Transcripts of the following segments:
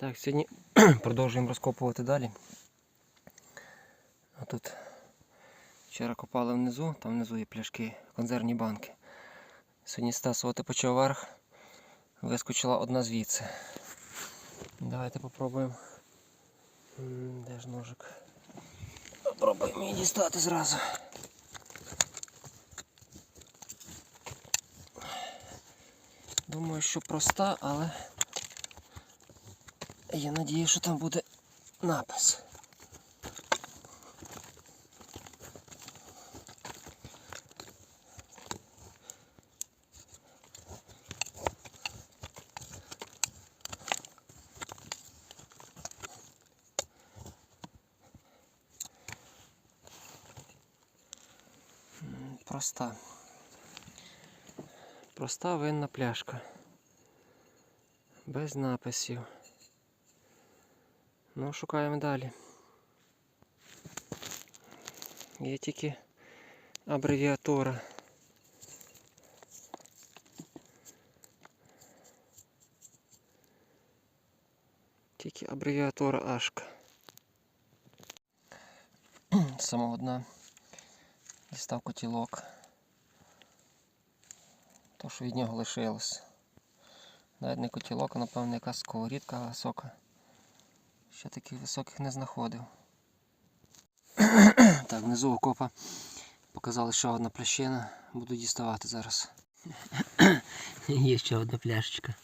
Так, сьогодні продовжуємо розкопувати далі. А тут вчора копали внизу, там внизу є пляшки, консервні банки. Сьогодні стасувати почав верх, вискочила одна звідси. Давайте попробуємо. Де ж ножик? Попробуємо її дістати зразу. Думаю, що проста, але я надію, що там буде напис. Проста. Проста винна пляшка. Без написів. Ну, шукаємо далі. Є тільки абревіатура. Тільки абревіатура Ашка. Сама одна. Дістав котілок. То, що від нього лишилось. Навіть не котілок, а напевно якась сковорідка висока. Ще таких високих не знаходив. так, внизу окопа показали ще одна плящина. Буду діставати зараз. Є ще одна пляшечка.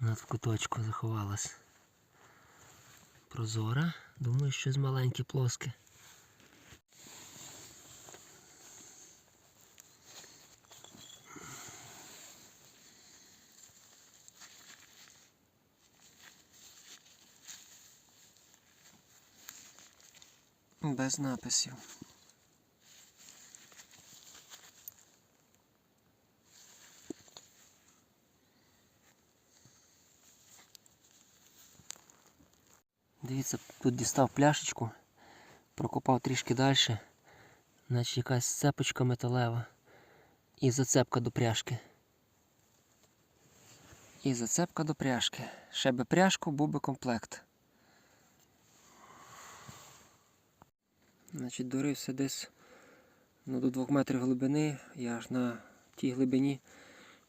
Над в куточку заховалась. Прозора. Думаю, щось маленьке плоске. Без написів. Дивіться, тут дістав пляшечку, прокопав трішки далі, значить якась цепочка металева і зацепка до пряжки. І зацепка до пряжки. Ще би пряжку, був би комплект. Значить, дорився десь ну, до 2 метрів глибини, і аж на тій глибині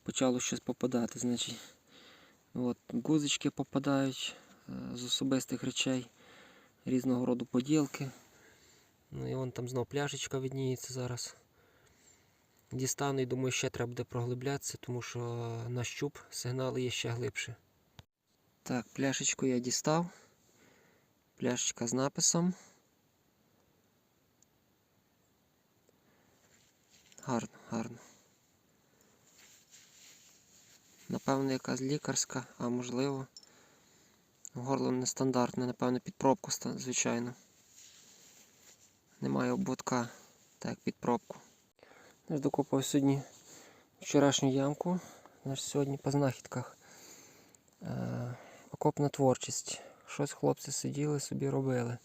почало щось попадати. Значить, от, гузочки попадають е, з особистих речей, різного роду поділки. Ну і вон там знов пляшечка відніється зараз. Дістану і думаю, ще треба буде проглиблятися, тому що на щуп сигнали є ще глибше. Так, пляшечку я дістав. Пляшечка з написом. Гарно, гарно. Напевно, якась лікарська, а можливо. Горло нестандартне, напевно, під пробку, звичайно. Немає ободка, так як під пробку. Ж докопав сьогодні вчорашню ямку. Наш сьогодні по знахідках. Е, окопна творчість. Щось хлопці сиділи, собі робили.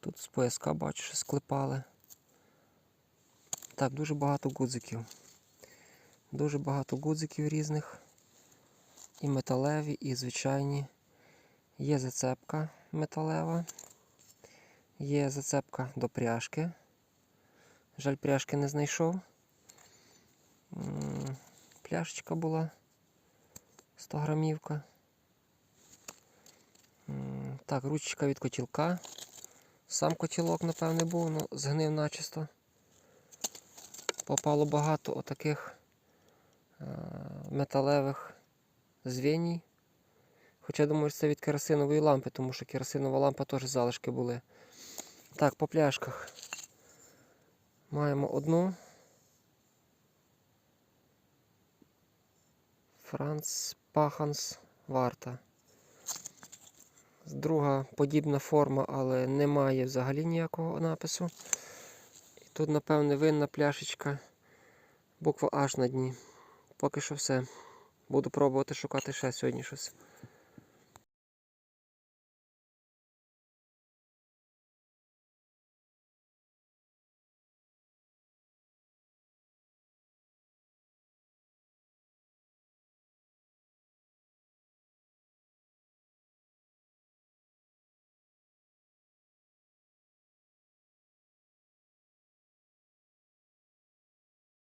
Тут з пояска бачу, склепали. Так, дуже багато гудзиків. Дуже багато гудзиків різних. І металеві, і звичайні. Є зацепка металева. Є зацепка до пряжки. Жаль, пряжки не знайшов. Пляшечка була 100 грамівка. Так, ручечка від котілка. Сам котілок, напевне, був, але згнив начисто попало багато отаких е, металевих звеній. Хоча думаю, це від керосинової лампи, тому що керосинова лампа теж залишки були. Так, по пляшках. Маємо одну. Франц Паханс Варта. Друга подібна форма, але немає взагалі ніякого напису. І тут, напевне, винна пляшечка. Буква H на дні. Поки що все. Буду пробувати шукати ще сьогодні щось.